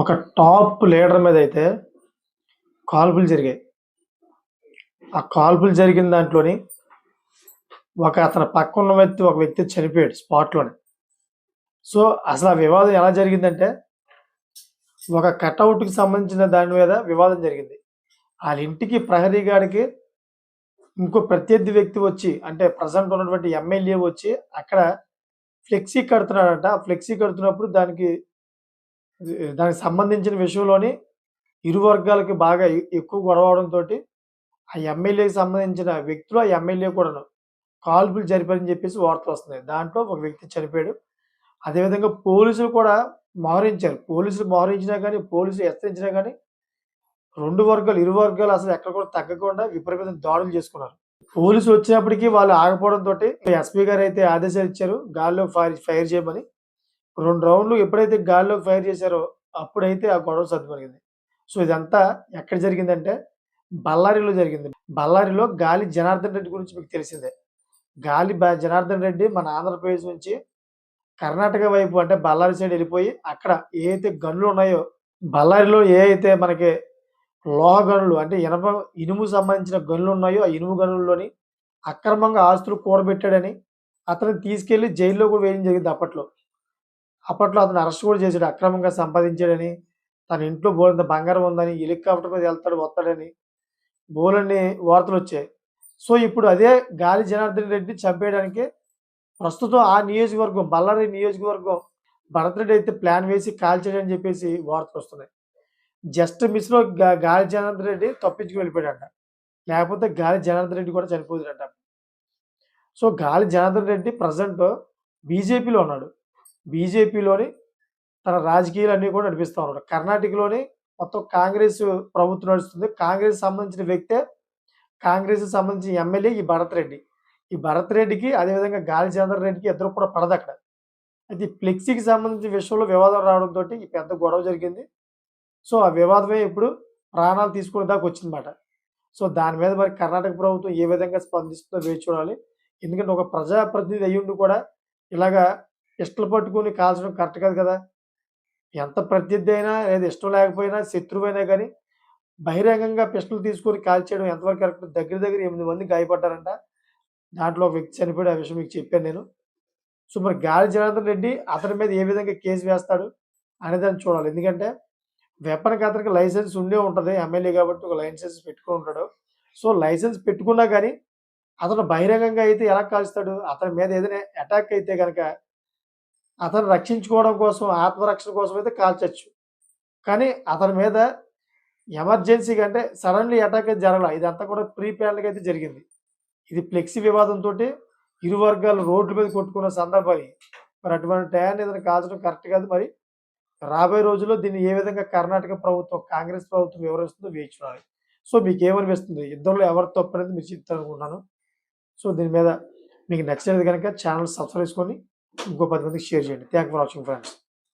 ఒక top leader మీద అయితే కాల్పులు జరిగాయి. ఆ కాల్పులు జరిగిన దాంట్లోని ఒక అతని పక్క ఉన్న వ్యక్తి ఒక వ్యక్తి చనిపోయాడు స్పాట్లోనే. సో అసలు ఆ వివాదం ఎలా జరిగిందంటే ఒక కట్అవుట్కి సంబంధించిన దాని మీద వివాదం జరిగింది. వాళ్ళ ఇంటికి ప్రహరీ గాడికి ఇంకో ప్రత్యర్థి వ్యక్తి వచ్చి అంటే ప్రజెంట్ ఉన్నటువంటి ఎమ్మెల్యే వచ్చి అక్కడ ఫ్లెక్సీ కడుతున్నాడంట. ఆ ఫ్లెక్సీ కడుతున్నప్పుడు దానికి దానికి సంబంధించిన విషయంలోని ఇరు వర్గాలకి బాగా ఎ- ఎక్కువ గొడవడంతో ఆ ఎమ్మెల్యేకి సంబంధించిన వ్యక్తులు ఆ ఎమ్మెల్యే కూడాను కాల్పులు జరిపారని చెప్పేసి వార్తలు వస్తున్నాయి దాంట్లో ఒక వ్యక్తి చనిపోయాడు. అదేవిధంగా పోలీసులు కూడా మోహరించారు. పోలీసులు మోహరించినా కానీ పోలీసులు హెచ్చరించినా కానీ రెండు వర్గాలు ఇరు వర్గాలు అసలు ఎక్కడ కూడా తగ్గకుండా విపరీతం దాడులు చేసుకున్నారు. పోలీసులు వచ్చినప్పటికీ వాళ్ళు ఆగిపోవడంతో ఎస్పీ గారు అయితే ఆదేశాలు ఇచ్చారు. గాల్లో ఫైర్ ఫైర్ చేయమని రెండు రౌండ్లు ఎప్పుడైతే గాల్లో ఫైర్ చేశారో అప్పుడైతే ఆ గొడవ సర్దుమరిగింది సో ఇదంతా ఎక్కడ జరిగిందంటే బళ్ళారిలో జరిగింది. బళ్ళారిలో గాలి జనార్దన్ రెడ్డి గురించి మీకు తెలిసిందే. గాలి జనార్దన్ రెడ్డి మన ఆంధ్రప్రదేశ్ నుంచి కర్ణాటక వైపు అంటే బళ్ళారి సైడ్ వెళ్ళిపోయి అక్కడ ఏ అయితే ఉన్నాయో బళ్ళారిలో ఏ అయితే మనకి లోహ గనులు అంటే ఇనప ఇనుము సంబంధించిన గనులు ఉన్నాయో ఆ ఇనుము గనుల్లోని అక్రమంగా ఆస్తులు కూడబెట్టాడని అతను తీసుకెళ్ళి జైల్లో కూడా వేయడం జరిగింది అప్పట్లో. అప్పట్లో అతను అరెస్ట్ కూడా చేశాడు అక్రమంగా సంపాదించాడని. తన ఇంట్లో బోలంత బంగారం ఉందని హెలికాప్టర్ మీద వెళ్తాడు వస్తాడని బోలన్ని వార్తలు వచ్చాయి. సో ఇప్పుడు అదే గాలి జనార్దన్ రెడ్డి చంపేయడానికి ప్రస్తుతం ఆ నియోజకవర్గం బళ్ళారి నియోజకవర్గం భరత్ రెడ్డి అయితే ప్లాన్ వేసి కాల్చాడని చెప్పేసి వార్తలు వస్తున్నాయి. జస్ట్ మిస్లో గా- గాలి జనార్దన్ రెడ్డి తప్పించుకు వెళ్ళిపోయాడంట. లేకపోతే గాలి జనార్దన్ రెడ్డి కూడా చనిపోతుందంట సో గాలి జనార్దన్ రెడ్డి ప్రజెంట్ బీజేపీలో ఉన్నాడు. బీజేపీలోని తన రాజకీయాలు కూడా నడిపిస్తూ ఉన్నాడు. కర్ణాటకలోని మొత్తం కాంగ్రెస్ ప్రభుత్వం నడుస్తుంది. కాంగ్రెస్ సంబంధించిన వ్యక్తే కాంగ్రెస్ సంబంధించిన ఎమ్మెల్యే ఈ భరత్ రెడ్డి. ఈ భరత్ రెడ్డికి అదేవిధంగా గాలి చంద్ర రెడ్డికి ఇద్దరు కూడా పడదు అక్కడ. అయితే ఈ ఫ్లెక్సీకి సంబంధించిన విషయంలో వివాదం రావడంతో ఈ పెద్ద గొడవ జరిగింది. సో ఆ వివాదమే ఇప్పుడు ప్రాణాలు తీసుకునే దాకా వచ్చిందన్నమాట. సో దాని మీద మరి కర్ణాటక ప్రభుత్వం ఏ విధంగా స్పందిస్తుందో వేచి చూడాలి. ఎందుకంటే ఒక ప్రజాప్రతినిధి అయ్యుండి కూడా ఇలాగా ఇష్టలు పట్టుకొని కాల్చడం కరెక్ట్ కాదు కదా. ఎంత ప్రత్యర్థి అయినా లేదా ఇష్టం లేకపోయినా శత్రువైనా కానీ బహిరంగంగా పిస్టల్ తీసుకొని కాల్చేయడం ఎంతవరకు కరెక్ట్? దగ్గర దగ్గర ఎనిమిది మంది గాయపడ్డారంట. దాంట్లో ఒక వ్యక్తి చనిపోయాడు. ఆ విషయం మీకు చెప్పాను నేను. సో మరి గాలి జనార్దన్ రెడ్డి అతని మీద ఏ విధంగా కేసు వేస్తాడు అనేదాన్ని చూడాలి. ఎందుకంటే వెపన్కి అతనికి లైసెన్స్ ఉండే ఉంటుంది. ఎమ్మెల్యే కాబట్టి ఒక లైసెన్స్ పెట్టుకుని ఉంటాడు. సో లైసెన్స్ పెట్టుకున్నా కానీ అతను బహిరంగంగా అయితే ఎలా కాల్స్తాడు? అతని మీద ఏదైనా అటాక్ అయితే కనుక అతను రక్షించుకోవడం కోసం ఆత్మరక్షణ కోసం అయితే కాల్చచ్చు కానీ అతని మీద ఎమర్జెన్సీగా అంటే సడన్లీ అటాక్ అయితే జరగల. ఇదంతా కూడా ప్రీ ప్లాన్గా అయితే జరిగింది. ఇది ఫ్లెక్సీ వివాదంతో ఇరు వర్గాలు రోడ్ల మీద కొట్టుకున్న సందర్భాలు మరి అటువంటి టయాన్ని ఏదైనా కాల్చడం కరెక్ట్ కాదు. మరి రాబోయే రోజుల్లో దీన్ని ఏ విధంగా కర్ణాటక ప్రభుత్వం కాంగ్రెస్ ప్రభుత్వం వివరిస్తుందో వేచి చూడాలి. సో మీకు ఏమనిపిస్తుంది ఇద్దరులో ఎవరు తప్పు అనేది మీరు చెప్తారనుకుంటున్నాను. సో దీని మీద మీకు నచ్చినది కనుక ఛానల్ సబ్స్క్రైబ్ చేసుకొని ఇంకో పది మందికి షేర్ చేయండి థ్యాంక్ ఫర్ వాచింగ్ ఫ్రెండ్స్